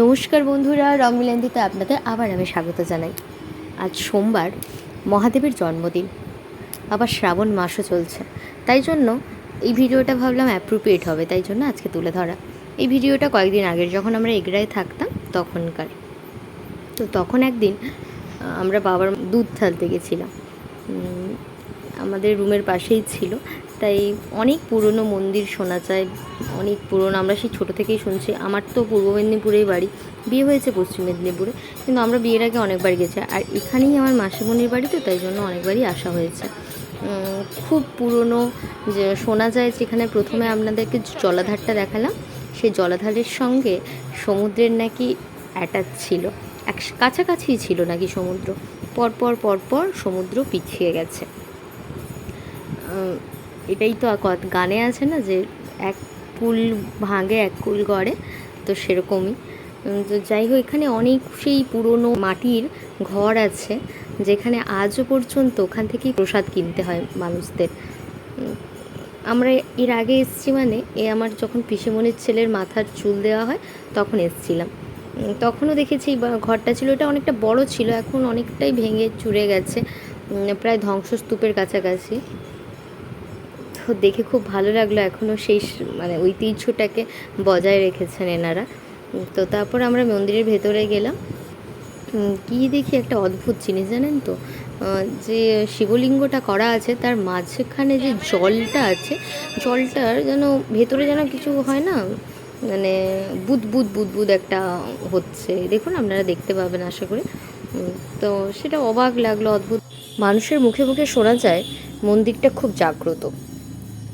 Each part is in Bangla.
নমস্কার বন্ধুরা রংমিলান্দিতে আপনাদের আবার আমি স্বাগত জানাই। আজ সোমবার, মহাদেবের জন্মদিন। আবার শ্রাবণ মাসও চলছে। তাই জন্য এই ভিডিওটা ভাবলাম অ্যাপ্রোপ্রিয়েট হবে, তাই জন্য আজকে তুলে ধরা। এই ভিডিওটা কয়েকদিন আগের, যখন আমরা এগরায় থাকতাম, তখনকার। তো তখন একদিন আমরা বাবার দুধ ঢালতে গেছিলাম। আমাদের রুমের পাশেই ছিল। তাই অনেক পুরনো মন্দির শোনা যায়, অনেক পুরনো। আমরা সেই ছোটো থেকেই শুনছি। আমার তো পূর্ব মেদিনীপুরেই বাড়ি, বিয়ে হয়েছে পশ্চিম মেদিনীপুরে। কিন্তু আমরা বিয়ের আগে অনেকবার গেছি। আর এখানেই আমার মাসিমণির বাড়ি তো তাই জন্য অনেকবারই আসা হয়েছে। খুব পুরনো যে শোনা যায় যেখানে প্রথমে আপনাদেরকে জলাধারটা দেখালাম, সেই জলাধারের সঙ্গে সমুদ্রের নাকি অ্যাটাচ ছিল। এক কাছাকাছি ছিল নাকি সমুদ্র। পরপর পরপর সমুদ্র পিছিয়ে গেছে। এটাই তো গানে আছে না যে এক কুল ভাঙে, এক কুল গড়ে, তো সেরকমই। তো যাই হোক, এখানে অনেক সেই পুরনো মাটির ঘর আছে, যেখানে আজও পর্যন্ত ওখান থেকেই প্রসাদ কিনতে হয় মানুষদের। আমরা এর আগে এসেছি মানে এ আমার যখন পিসেমনির ছেলের মাথার চুল দেওয়া হয়, তখন এসেছিলাম। তখনও দেখেছি ঘরটা ছিল, এটা অনেকটা বড় ছিল, এখন অনেকটাই ভেঙে চুরে গেছে প্রায় ধ্বংসস্তূপের কাছাকাছি। তো দেখে খুব ভালো লাগল এখনও সেই মানে ঐতিহ্যটাকে বজায় রেখেছেন এনারা। তো তারপর আমরা মন্দিরের ভেতরে গেলাম। গিয়ে দেখি একটা অদ্ভুত জিনিস জানেন তো? যে শিবলিঙ্গটা করা আছে, তার মাঝখানে যে জলটা আছে, জলটার যেন ভেতরে যেন কিছু হয় না মানে বুদ বুদ বুদ বুদ একটা হচ্ছে। দেখুন, আপনারা দেখতে পাবেন আশা করি। তো সেটা অবাক লাগল, অদ্ভুত। মানুষের মুখে মুখে শোনা যায়, মন্দিরটা খুব জাগ্রত।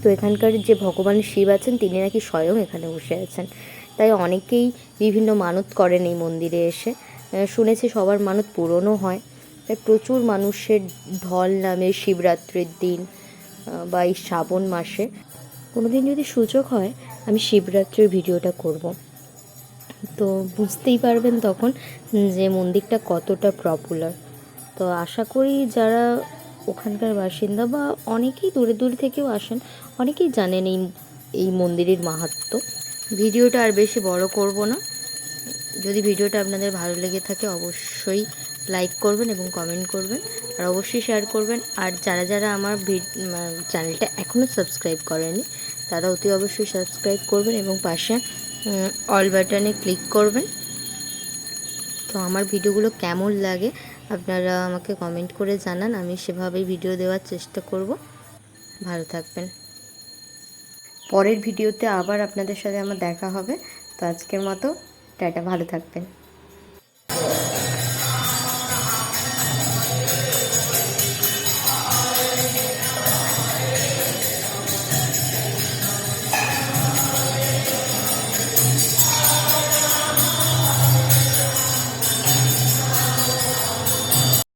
তো এখানকার যে ভগবান শিব আছেন, তিনি নাকি স্বয়ং এখানে বসে আছেন। তাই অনেকেই বিভিন্ন মানত করেন এই মন্দিরে এসে। শুনেছি সবার মানত পূরণও হয়। তাই প্রচুর মানুষের ঢল নামে শিবরাত্রির দিন বা এই শ্রাবণ মাসে। কোনো দিন যদি সুযোগ হয়, আমি শিবরাত্রির ভিডিওটা করব। তো বুঝতেই পারবেন তখন যে মন্দিরটা কতটা পপুলার তো আশা করি যারা ওখানকার বাসিন্দা বা অনেকেই দূরে দূরে থেকেও আসেন, অনেকেই জানেন এই এই মন্দিরের মাহাত্ম্য। ভিডিওটা আর বেশি বড় করব না। যদি ভিডিওটা আপনাদের ভালো লেগে থাকে অবশ্যই লাইক করবেন এবং কমেন্ট করবেন। আর অবশ্যই শেয়ার করবেন। আর যারা যারা আমার চ্যানেলটা এখনও সাবস্ক্রাইব করেনি, তারা অতি অবশ্যই সাবস্ক্রাইব করবেন এবং পাশে অল বাটনে ক্লিক করবেন। তো আমার ভিডিওগুলো কেমন লাগে আপনারা আমাকে কমেন্ট করে জানান, আমি সেভাবেই ভিডিও দেওয়ার চেষ্টা করব। ভালো থাকবেন। পরের ভিডিওতে আবার আপনাদের সাথে আমার দেখা হবে। তো আজকের মতো, টাটা, ভালো থাকবেন।